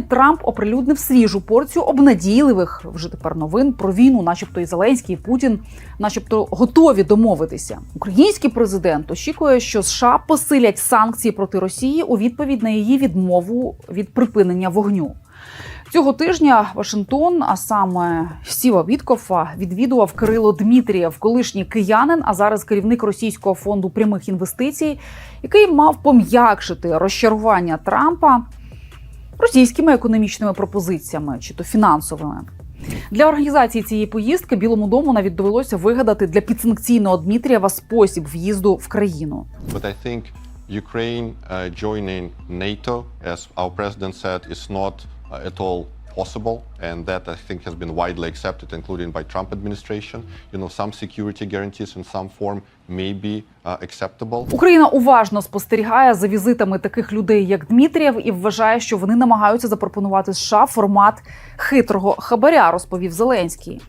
Трамп оприлюднив свіжу порцію обнадійливих вже тепер новин про війну, начебто і Зеленський, і Путін, начебто, готові домовитися. Український президент очікує, що США посилять санкції проти Росії у відповідь на її відмову від припинення вогню. Цього тижня Вашингтон, а саме Стіва Віткофа, відвідував Кирило Дмитрієв, колишній киянин, а зараз керівник російського фонду прямих інвестицій, який мав пом'якшити розчарування Трампа російськими економічними пропозиціями чи то фінансовими. Для організації цієї поїздки Білому дому навіть довелося вигадати для підсанкційного Дмитрієва спосіб в'їзду в країну. But I think Ukraine uh, joining NATO, as our president said, is not uh, at all possible, and that I think has been widely accepted, including by Trump administration. You know, some security guarantees in some form may be uh, acceptable. Україна уважно спостерігає за візитами таких людей, як Дмитрієв, і вважає, що вони намагаються запропонувати США формат хитрого хабаря, розповів Зеленський.